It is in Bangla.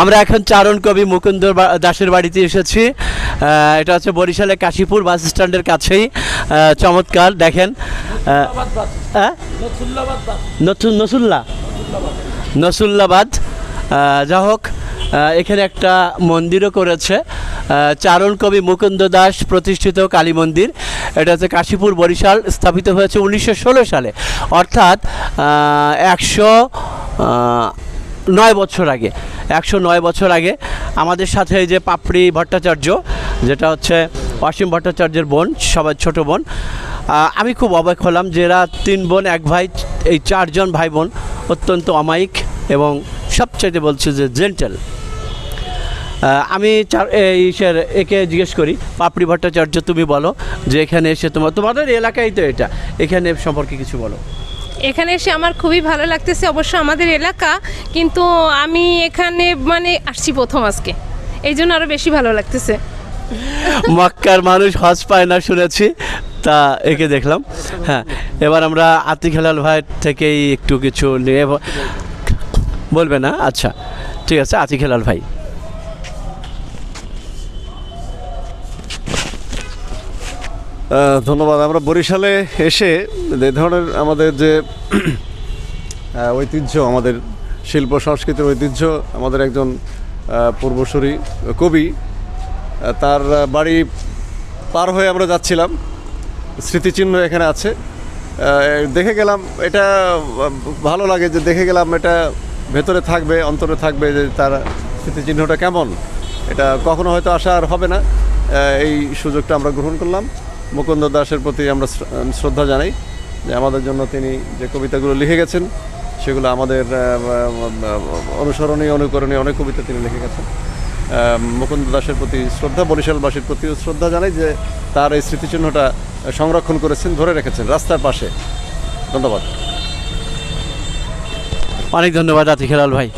আমরা এখন চারণ কবি মুকুন্দ দাসের বাড়িতে এসেছি। এটা হচ্ছে বরিশালে কাশীপুর বাস স্ট্যান্ডের কাছেই। চমৎকার, দেখেন। নসুল্লা? নসুল্লাবাদ। যা হোক এখানে একটা মন্দিরও করেছে। চারণ কবি মুকুন্দ দাস প্রতিষ্ঠিত কালী মন্দির। এটা হচ্ছে কাশীপুর বরিশাল, স্থাপিত হয়েছে উনিশশো ষোলো সালে। অর্থাৎ একশো নয় বছর আগে। একশো নয় বছর আগে আমাদের সাথে যে পাপড়ি ভট্টাচার্য, যেটা হচ্ছে অসীম ভট্টাচার্যের বোন, সবার ছোট বোন আমি খুব অবাক হলাম যে এরা তিন বোন, এক ভাই, এই চারজন ভাই বোন অত্যন্ত অমায়িক এবং সবচাইতে বলছে যে জেন্টেল। আমি চার এই ইসের একে জিজ্ঞেস করি, পাপড়ি ভট্টাচার্য তুমি বলো যে এখানে এসে তোমার তোমাদের এলাকায় তো এটা, এখানে সম্পর্কে কিছু বলো। এখানে এসে আমার খুবই ভালো লাগতেছে, অবশ্য আমাদের এলাকা, কিন্তু আমি এখানে মানে আসছি প্রথম আজকে। এই জন্য আরও বেশি ভালো লাগতেছে। মক্কার মানুষ হজ পায় না শুনেছি, তা একে দেখলাম। হ্যাঁ এবার আমরা আতিক হেলাল ভাইয়ের থেকেই একটু কিছু নিয়ে বলবে না? আচ্ছা ঠিক আছে, আতিক হেলাল ভাই। ধন্যবাদ। আমরা বরিশালে এসে যে ধরনের আমাদের যে ঐতিহ্য, আমাদের শিল্প সংস্কৃতির ঐতিহ্য, আমাদের একজন পূর্বসূরি কবি তার বাড়ি পার হয়ে আমরা যাচ্ছিলাম। স্মৃতিচিহ্ন এখানে আছে। দেখে গেলাম এটা, ভালো লাগে যে দেখে গেলাম এটা ভেতরে থাকবে, অন্তরে থাকবে যে তার স্মৃতিচিহ্নটা কেমন। এটা কখনো হয়তো আসা আর হবে না। এই সুযোগটা আমরা গ্রহণ করলাম। মুকুন্দ দাসের প্রতি আমরা শ্রদ্ধা জানাই যে আমাদের জন্য তিনি যে কবিতাগুলো লিখে গেছেন, সেগুলো আমাদের অনুসরণীয়, অনুকরণীয় অনেক কবিতা তিনি লিখে গেছেন। মুকুন্দ দাসের প্রতি শ্রদ্ধা, বরিশালবাসীর প্রতিও শ্রদ্ধা জানাই যে তার এই স্মৃতিচিহ্নটা সংরক্ষণ করেছেন, ধরে রেখেছেন রাস্তার পাশে। ধন্যবাদ। অনেক ধন্যবাদ আতিক হেলাল ভাই।